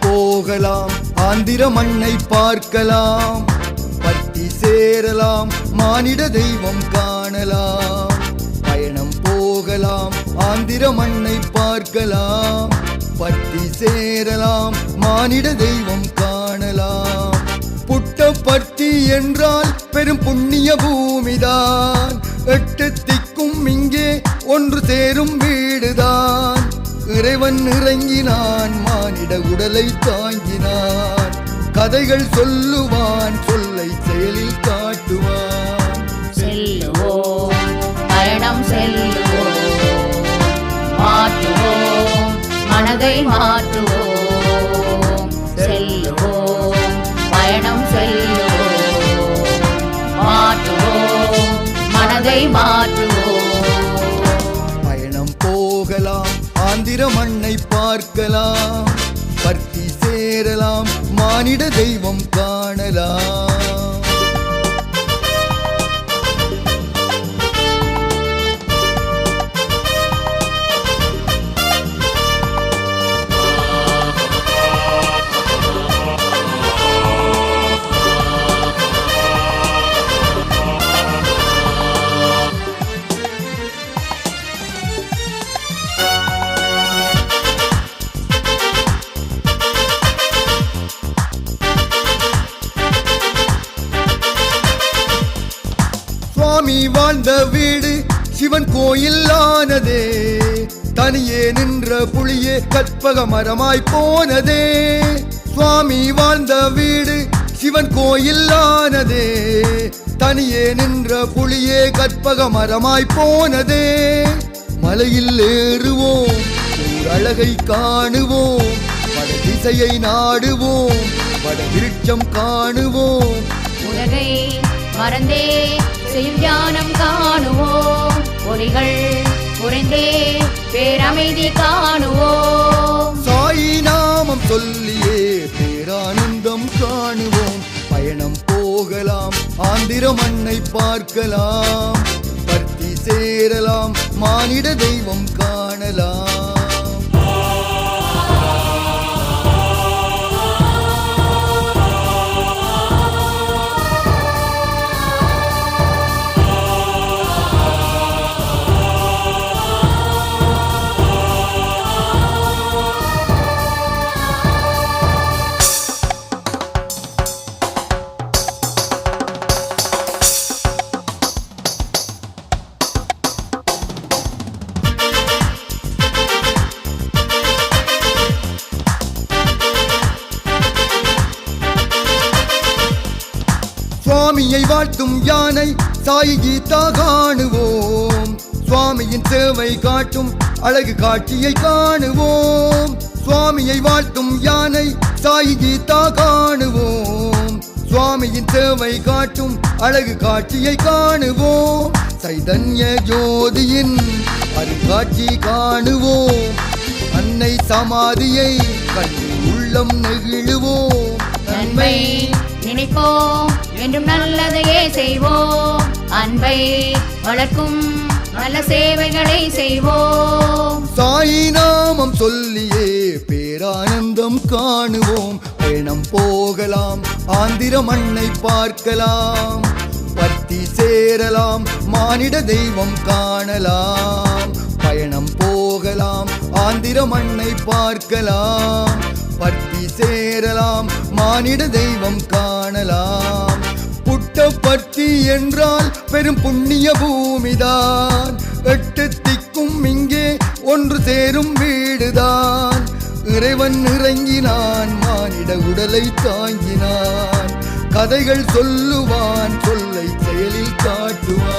போகலாம். ஆந்திர மண்ணை பார்க்கலாம். பத்தி சேரலாம். மானிட தெய்வம் காணலாம். பயணம் போகலாம். ஆந்திர மண்ணை பார்க்கலாம். பத்தி சேரலாம். மானிட தெய்வம் காணலாம். புட்டப்பட்டி என்றால் பெரும் புண்ணிய பூமிதான். எட்டு திக்கும் இங்கே ஒன்று சேரும் வீடுதான். இறைவன் இறங்கினான் மானிட உடலை தாங்கினான். கதைகள் சொல்லுவான் சொல்லை செயலில் காட்டுவான். செல்லுவோம் பயணம் செல்லுவோம். மாற்றுவோம் மனதை மாற்றுவோம். செல்லுவோம் பயணம் செல்லுவோம். மாற்றுவோம் மனதை மாற்றுவோம். ஆந்திர மண்ணை பார்க்கலாம் பர்த்தி சேரலாம் மானிட தெய்வம் காணலாம். சுவாமி வாழ்ந்த வீடு சிவன் கோயில் ஆனதே தனியே நின்ற புளியே கற்பக மரமாய் போனதே. சுவாமி வாழ்ந்த வீடு சிவன் கோயில் ஆனதே தனியே நின்ற புளியே கற்பக மரமாய் போனதே. மலையில் ஏறுவோம் அழகை காணுவோம் வட திசையை நாடுவோம் வட விருட்சம் காணுவோம். உலகை மறந்தே செய்யும் தியானம் காணுவோம். ஒளிகள் குறைந்தே பேரமைதி காணுவோம். சாயி நாமம் சொல்லியே பேரானந்தம் காணுவோம். பயணம் போகலாம் ஆந்திர மண்ணை பார்க்கலாம். பருத்தி சேரலாம் மானிட தெய்வம் காணலாம். சுவாமியை வாழ்த்தும் யானை சாயி கீதா காணுவோம். சுவாமியின் சேவை காட்டும் அழகு காட்சியை காணுவோம். சுவாமியை வாழ்த்தும் யானை சாயி கீதா காணுவோம். சுவாமியின் சேவை காட்டும் அழகு காட்சியை காணுவோம். சைதன்ய ஜோதியின் அருங்காட்சி காணுவோம். அன்னை சமாதியை கண்டு உள்ளம் நெகிழுவோம். நன்மை நினைப்போம் என்றும் நல்லதையே செய்வோம். அன்பை வளர்க்கும் நல்ல சேவைகளை செய்வோம். சாயி நாமம் சொல்லியே பேரானந்தம் காணுவோம். பேணம் போகலாம் ஆந்திர மண்ணை பார்க்கலாம். பத்தி சேரலாம் மானிட தெய்வம் காணலாம். பயணம் போகலாம் ஆந்திர மண்ணை பார்க்கலாம். பத்தி சேரலாம். மானிட தெய்வம் காணலாம். புட்டப்பட்டி என்றால் பெரும் புண்ணிய பூமிதான். எட்டு திக்கும் இங்கே ஒன்று சேரும் வீடுதான். இறைவன் இறங்கினான் மானிட உடலை தாங்கினான். கதைகள் சொல்லுவான் சொல்லை செயலில் காட்டுவான்.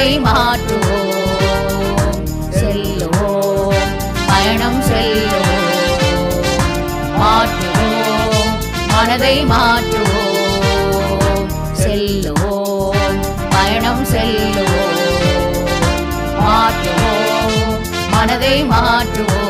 மனதை மாற்றுவோம். செல்லுவோம். பயணம் செல்லுவோம். மாற்றுவோம். மனதை மாற்றுவோம். செல்லுவோம். பயணம் செல்லுவோம். மாற்றுவோம். மனதை மாற்றுவோம்.